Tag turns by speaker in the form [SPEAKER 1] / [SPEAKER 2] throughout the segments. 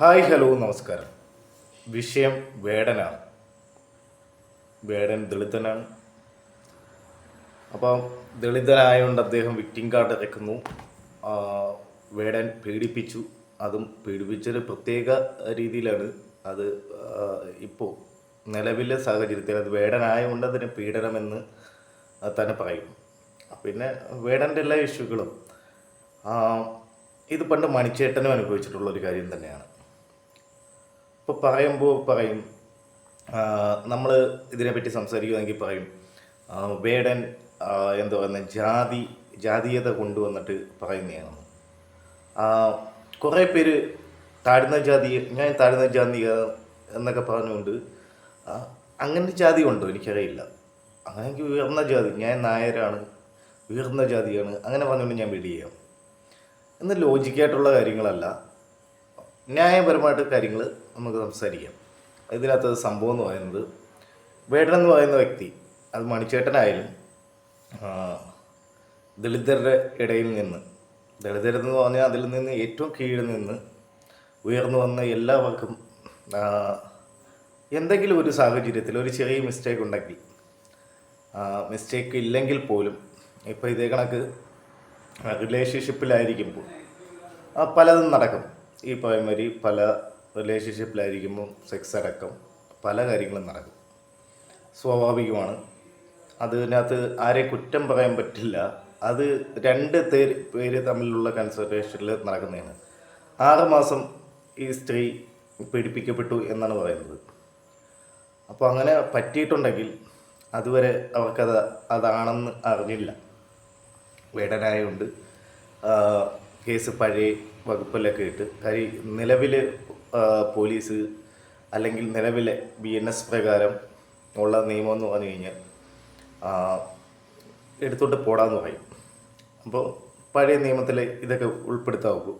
[SPEAKER 1] Hi hello നമസ്കാരം. വിഷയം വേടനാണ്. വേടൻ ദളിതനാണ്. അപ്പം ദളിതനായതുകൊണ്ട് അദ്ദേഹം വിക്ടിം കാർഡ് ഇറക്കുന്നു വേടൻ പീഡിപ്പിച്ചു അതും പീഡിപ്പിച്ചൊരു പ്രത്യേക രീതിയിലാണ് അത് ഇപ്പോൾ നിലവിലെ സാഹചര്യത്തിൽ അത് വേടനായതുകൊണ്ട് അതിന് പീഡനമെന്ന് തന്നെ പറയും. പിന്നെ വേടന്റെ എല്ലാ ഇഷ്യൂകളും ഇത് പണ്ട് മണിച്ചേട്ടനും അനുഭവിച്ചിട്ടുള്ള ഒരു കാര്യം തന്നെയാണ്. ഇപ്പോൾ പറയുമ്പോൾ പറയും നമ്മൾ ഇതിനെപ്പറ്റി സംസാരിക്കുകയാണെങ്കിൽ പറയും വേടൻ എന്താ പറയുന്നത് ജാതി ജാതീയത കൊണ്ടുവന്നിട്ട് പറയുന്നതാണ് കുറേ പേര് താഴ്ന്ന ജാതി ഞാൻ താഴ്ന്ന ജാതി എന്നൊക്കെ പറഞ്ഞുകൊണ്ട് അങ്ങനെ ജാതി ഉണ്ടോ? എനിക്കറിയില്ല. അങ്ങനെയെങ്കിൽ ഉയർന്ന ജാതി ഞാൻ നായരാണ് ഉയർന്ന ജാതിയാണ് അങ്ങനെ പറഞ്ഞുകൊണ്ട് ഞാൻ വീട് ചെയ്യാം. എന്ന് ലോജിക്കായിട്ടുള്ള കാര്യങ്ങളല്ല. ന്യായപരമായിട്ട് കാര്യങ്ങൾ നമുക്ക് സംസാരിക്കാം. ഇതിനകത്ത് സംഭവം എന്ന് പറയുന്നത് വേടൻ എന്ന് പറയുന്ന വ്യക്തി അത് മണിച്ചേട്ടനായാലും ദളിതരുടെ ഇടയിൽ നിന്ന് ദളിതരെന്ന് പറഞ്ഞാൽ അതിൽ നിന്ന് ഏറ്റവും കീഴിൽ നിന്ന് ഉയർന്നു വന്ന എല്ലാവർക്കും എന്തെങ്കിലും ഒരു സാഹചര്യത്തിൽ ഒരു ചെറിയ മിസ്റ്റേക്ക് ഉണ്ടെങ്കിൽ മിസ്റ്റേക്ക് ഇല്ലെങ്കിൽ പോലും ഇപ്പോൾ ഇതേ കണക്ക് റിലേഷൻഷിപ്പിലായിരിക്കുമ്പോൾ പലതും നടക്കും. ഈ പറയുമാതിരി പല റിലേഷൻഷിപ്പിലായിരിക്കുമ്പോൾ സെക്സ് അടക്കം പല കാര്യങ്ങളും നടക്കും. സ്വാഭാവികമാണ്. അതിനകത്ത് ആരെ കുറ്റം പറയാൻ പറ്റില്ല. അത് രണ്ട് പേര് പേര് തമ്മിലുള്ള കൺസൾട്ടേഷനിൽ നടക്കുന്നതാണ്. ആറുമാസം ഈ സ്ത്രീ പീഡിപ്പിക്കപ്പെട്ടു എന്നാണ് പറയുന്നത്. അപ്പോൾ അങ്ങനെ പറ്റിയിട്ടുണ്ടെങ്കിൽ അതുവരെ അവർക്കത് അതാണെന്ന് അറിഞ്ഞില്ല. വേടനായതുകൊണ്ട് കേസ് പഴയ വകുപ്പിലൊക്കെ ഇട്ട് കാര്യം നിലവിൽ പോലീസ് അല്ലെങ്കിൽ നിലവിലെ ബി എൻ എസ് പ്രകാരം ഉള്ള നിയമം എന്ന് പറഞ്ഞു കഴിഞ്ഞാൽ എടുത്തോട്ട് പോടാന്ന് പറയും. അപ്പോൾ പഴയ നിയമത്തിൽ ഇതൊക്കെ ഉൾപ്പെടുത്താൻ നോക്കൂ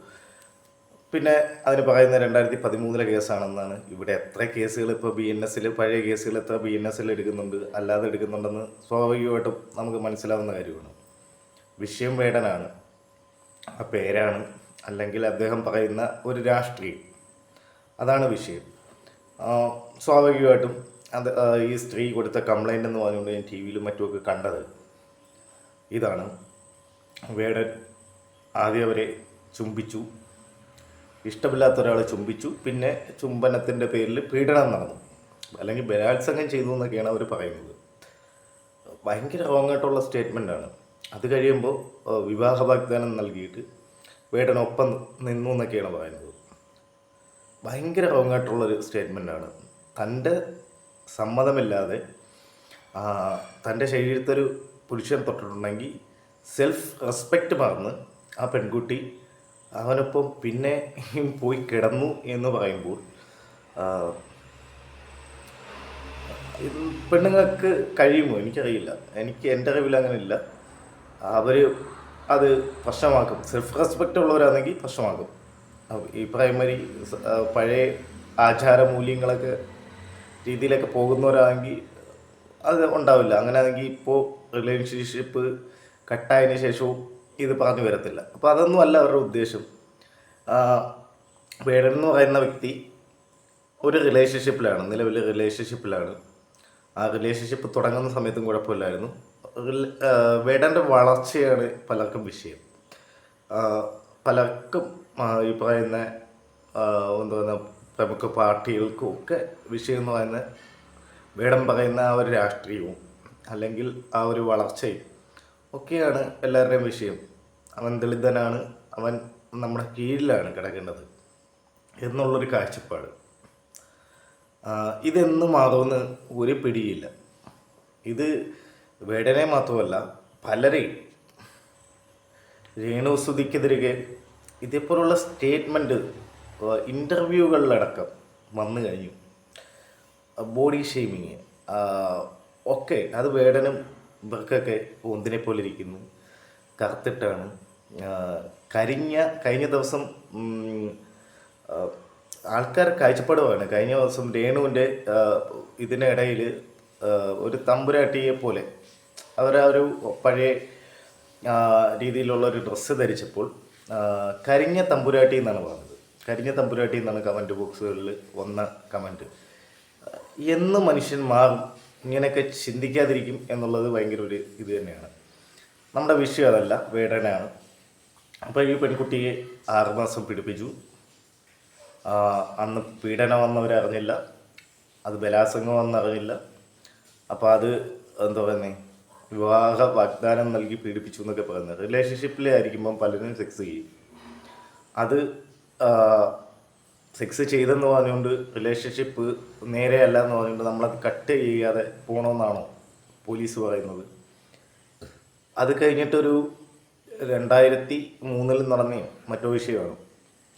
[SPEAKER 1] പിന്നെ അതിന് പറയുന്ന രണ്ടായിരത്തി പതിമൂന്നിലെ കേസാണെന്നാണ് ഇവിടെ എത്ര കേസുകൾ ഇപ്പോൾ ബി എൻ എസിൽ പഴയ കേസുകൾ എത്ര ബി എൻ എസിൽ എടുക്കുന്നുണ്ട് അല്ലാതെ എടുക്കുന്നുണ്ടെന്ന് സ്വാഭാവികമായിട്ടും നമുക്ക് മനസ്സിലാവുന്ന കാര്യമാണ്. വിഷയം വേടനാണ്. ആ പേരാണ് അല്ലെങ്കിൽ അദ്ദേഹം പറയുന്ന ഒരു രാഷ്ട്രീയം. അതാണ് വിഷയം. സ്വാഭാവികമായിട്ടും അത് ഈ സ്ത്രീ കൊടുത്ത കംപ്ലൈന്റ് എന്ന് പറഞ്ഞുകൊണ്ട് ഞാൻ ടി വിയിലും മറ്റുമൊക്കെ കണ്ടത് ഇതാണ്. വേടൻ ആദ്യം അവരെ ചുംബിച്ചു. ഇഷ്ടമില്ലാത്ത ഒരാൾ ചുംബിച്ചു. പിന്നെ ചുംബനത്തിന്റെ പേരിൽ പീഡനം നടന്നു. അല്ലെങ്കിൽ ബലാത്സംഗം ചെയ്തു എന്നൊക്കെയാണ് അവർ പറയുന്നത്. ഭയങ്കര റോങ് ആയിട്ടുള്ള സ്റ്റേറ്റ്മെന്റാണ് അത് കഴിയുമ്പോൾ വിവാഹ വാഗ്ദാനം നൽകിയിട്ട് വേടനൊപ്പം നിന്നു എന്നൊക്കെയാണ് പറയുന്നത്. ഭയങ്കര റോങ് ആയിട്ടുള്ളൊരു സ്റ്റേറ്റ്മെന്റാണ്. തന്റെ സമ്മതമില്ലാതെ തന്റെ ശരീരത്തൊരു പുരുഷൻ തൊട്ടിട്ടുണ്ടെങ്കിൽ സെൽഫ് റെസ്പെക്റ്റ് മറന്ന് ആ പെൺകുട്ടി അവനൊപ്പം പിന്നെ പോയി കിടന്നു എന്ന് പറയുമ്പോൾ പെണ്ണുങ്ങൾക്ക് കഴിയുമോ? എനിക്കറിയില്ല. എനിക്ക് എന്റെ അറിവിൽ അങ്ങനെ ഇല്ല അവർ അത് പ്രശ്നമാക്കും. സെൽഫ് റെസ്പെക്റ്റ് ഉള്ളവരാണെങ്കിൽ പ്രശ്നമാക്കും. ഈ പ്രൈമറി പഴയ ആചാര മൂല്യങ്ങളൊക്കെ രീതിയിലൊക്കെ പോകുന്നവരാണെങ്കിൽ അത് ഉണ്ടാവില്ല. അങ്ങനെ ആണെങ്കിൽ ഇപ്പോൾ റിലേഷൻഷിപ്പ് കട്ടായതിന് ശേഷവും ഇത് പറഞ്ഞു വരത്തില്ല. അപ്പോൾ അതൊന്നും അല്ല അവരുടെ ഉദ്ദേശം. വേടൻ എന്ന് പറയുന്ന വ്യക്തി ഒരു റിലേഷൻഷിപ്പിലാണ് നിലവിൽ റിലേഷൻഷിപ്പിലാണ് ആ റിലേഷൻഷിപ്പ് തുടങ്ങുന്ന സമയത്തും കുഴപ്പമില്ലായിരുന്നു. വേടന്റെ വളർച്ചയാണ് പലർക്കും വിഷയം. പലർക്കും ഈ പറയുന്ന എന്താ പറയുക പ്രമുഖ പാർട്ടികൾക്കും ഒക്കെ വിഷയം എന്ന് പറയുന്ന വേടം പറയുന്ന ആ ഒരു രാഷ്ട്രീയവും അല്ലെങ്കിൽ ആ ഒരു വളർച്ചയും ഒക്കെയാണ് എല്ലാവരുടെയും വിഷയം. അവൻ ദളിതനാണ് അവൻ നമ്മുടെ കീഴിലാണ് കിടക്കേണ്ടത് എന്നുള്ളൊരു കാഴ്ചപ്പാട്. ഇതെന്ന് മാറുമെന്ന് ഒരു പിടിയില്ല. ഇത് വേടനെ മാത്രമല്ല പലരെയും രേണുസുതിക്കെതിരെ ഇതേപോലുള്ള സ്റ്റേറ്റ്മെന്റ് ഇന്റർവ്യൂകളിലടക്കം വന്നു കഴിഞ്ഞു. ബോഡി ഷെയ്മിങ് ഒക്കെ അത് വേടനും ഇവർക്കൊക്കെ ഒന്നിനെ പോലെ ഇരിക്കുന്നു. കറുത്തിട്ടാണ്. കരിഞ്ഞ കഴിഞ്ഞ ദിവസം ആൾക്കാർ കാഴ്ചപ്പാടുമാണ്. കഴിഞ്ഞ ദിവസം രേണുവിന്റെ ഇതിനിടയിൽ ഒരു തമ്പുരാട്ടിയെ പോലെ അവർ ആ ഒരു പഴയ രീതിയിലുള്ള ഒരു ഡ്രസ്സ് ധരിച്ചപ്പോൾ കരിഞ്ഞ തമ്പുരാട്ടി എന്നാണ് പറഞ്ഞത്. കരിഞ്ഞ തമ്പുരാട്ടി എന്നാണ് കമന്റ് ബോക്സുകളിൽ വന്ന കമന്റ് എന്ന് മനുഷ്യൻ മാറും ഇങ്ങനെയൊക്കെ ചിന്തിക്കാതിരിക്കും എന്നുള്ളത് ഭയങ്കര ഒരു ഇത് തന്നെയാണ്. നമ്മുടെ വിഷയം അതല്ല വേടനാണ്. അപ്പോൾ ഈ പെൺകുട്ടിയെ ആറുമാസം മാസം ആ, അന്ന് പീഡനം വന്നവരെ അറിഞ്ഞില്ല അത് ബലാസംഗം വന്നറിഞ്ഞില്ല. അപ്പോൾ അത് എന്താ പറയുന്നത് വിവാഹ വാഗ്ദാനം നൽകി പീഡിപ്പിച്ചു എന്നൊക്കെ പറയുന്നത്. റിലേഷൻഷിപ്പിലായിരിക്കുമ്പം പലരും സെക്സ് ചെയ്യും. അത് സെക്സ് ചെയ്തെന്ന് പറഞ്ഞുകൊണ്ട് റിലേഷൻഷിപ്പ് നേരെയല്ല എന്ന് പറഞ്ഞുകൊണ്ട് നമ്മളത് കട്ട് ചെയ്യാതെ പോകണമെന്നാണോ പോലീസ് പറയുന്നത്. അത് കഴിഞ്ഞിട്ടൊരു രണ്ടായിരത്തി മൂന്നിൽ നടന്ന മറ്റോ വിഷയമാണ്.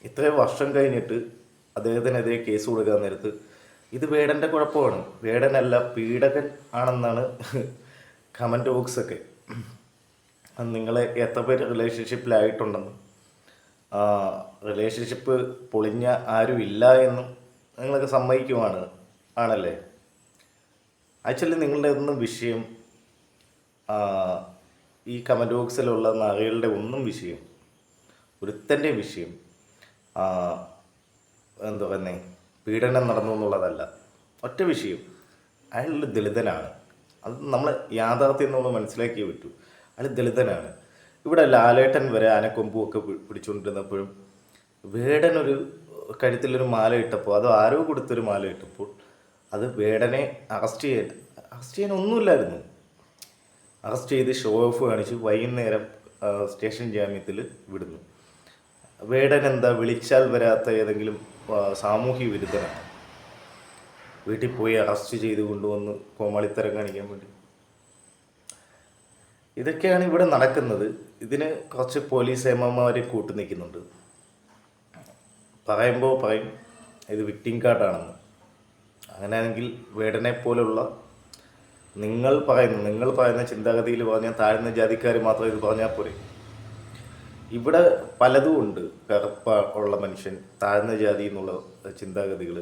[SPEAKER 1] ഇത്രയും വർഷം കഴിഞ്ഞിട്ട് അദ്ദേഹത്തിനെതിരെ കേസ് കൊടുക്കാൻ നേരത്ത് ഇത് വേടന്റെ കുഴപ്പമാണ്. വേടനല്ല പീഡകൻ ആണെന്നാണ് കമന്റ് ബോക്സൊക്കെ. നിങ്ങൾ എത്ര പേര് റിലേഷൻഷിപ്പിലായിട്ടുണ്ടെന്നും റിലേഷൻഷിപ്പ് പൊളിഞ്ഞ ആരും ഇല്ല എന്നും നിങ്ങളൊക്കെ സമ്മതിക്കുവാണ് ആണല്ലേ? ആക്ച്വലി നിങ്ങളുടെ ഒന്നും വിഷയം ഈ കമന്റ് ബോക്സിലുള്ള നഗകളുടെ ഒന്നും വിഷയം ഒരുത്തന്റെ വിഷയം എന്താ പറയുന്നത് പീഡനം നടന്നു എന്നുള്ളതല്ല ഒറ്റ വിഷയം. അയാളൊരു ദളിതനാണ്. അത് നമ്മൾ യാഥാർത്ഥ്യം നമ്മൾ മനസ്സിലാക്കി വിട്ടു അയാൾ ദളിതനാണ്. ഇവിടെ ലാലേട്ടൻ വരെ ആനക്കൊമ്പും ഒക്കെ പിടിച്ചുകൊണ്ടിരുന്നപ്പോഴും വേടനൊരു കഴുത്തിലൊരു മാല ഇട്ടപ്പോൾ അത് ആരോ കൊടുത്തൊരു മാല ഇട്ടപ്പോൾ അത് വേടനെ അറസ്റ്റ് ചെയ്യാൻ അറസ്റ്റ് ചെയ്യാൻ ഒന്നുമില്ലായിരുന്നു. അറസ്റ്റ് ചെയ്ത് ഷോ ഓഫ് കാണിച്ച് വൈകുന്നേരം സ്റ്റേഷൻ ജാമ്യത്തിൽ വിടുന്നു. വേടൻ എന്താ വിളിച്ചാൽ വരാത്ത ഏതെങ്കിലും സാമൂഹ്യ വിരുദ്ധനാണ്. വീട്ടിൽ പോയി അറസ്റ്റ് ചെയ്ത് കൊണ്ടുവന്ന് കോമാളിത്തരം കാണിക്കാൻ വേണ്ടി. ഇതൊക്കെയാണ് ഇവിടെ നടക്കുന്നത്. ഇതിന് കുറച്ച് പോലീസ് ഏമ്മമാർ കൂട്ടു നിൽക്കുന്നുണ്ട്. പറയുമ്പോൾ പറയും ഇത് വിക്ടിം കാർഡാണെന്ന് അങ്ങനെയാണെങ്കിൽ വേടനെ പോലുള്ള നിങ്ങൾ പറയുന്നു നിങ്ങൾ പറയുന്ന ചിന്താഗതിയിൽ പറഞ്ഞാൽ താഴ്ന്ന ജാതിക്കാർ മാത്രം ഇത് പറഞ്ഞാൽ പോരെ. ഇവിടെ പലതും ഉണ്ട്. കറുപ്പ ഉള്ള മനുഷ്യൻ താഴ്ന്ന ജാതി എന്നുള്ള ചിന്താഗതികൾ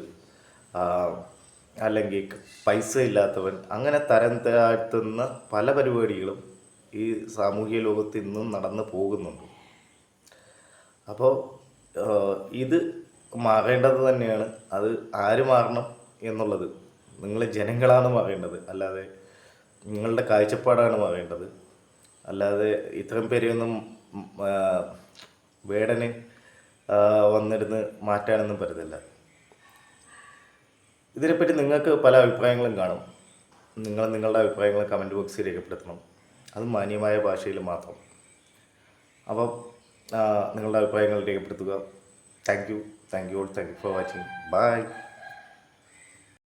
[SPEAKER 1] അല്ലെങ്കിൽ പൈസ ഇല്ലാത്തവൻ അങ്ങനെ തരം താഴ്ത്തുന്ന പല പരിപാടികളും ഈ സാമൂഹ്യ ലോകത്ത് ഇന്നും നടന്നു പോകുന്നുണ്ട്. അപ്പോൾ ഇത് മാറേണ്ടത് തന്നെയാണ്. അത് ആര് മാറണം എന്നുള്ളത്. നിങ്ങൾ ജനങ്ങളാണ് മാറേണ്ടത്. അല്ലാതെ നിങ്ങളുടെ കാഴ്ചപ്പാടാണ് മാറേണ്ടത്. അല്ലാതെ ഇത്രയും പേരെയൊന്നും വേടന് വന്നിരുന്ന് മാറ്റാനൊന്നും പറ്റത്തില്ല. ഇതിനെപ്പറ്റി നിങ്ങൾക്ക് പല അഭിപ്രായങ്ങളും കാണും. നിങ്ങൾ നിങ്ങളുടെ അഭിപ്രായങ്ങൾ കമന്റ് ബോക്സിൽ രേഖപ്പെടുത്തണം. അത് മാന്യമായ ഭാഷയിൽ മാത്രം. അപ്പം നിങ്ങളുടെ അഭിപ്രായങ്ങൾ രേഖപ്പെടുത്തുക. Thank you thank you all thank you for watching bye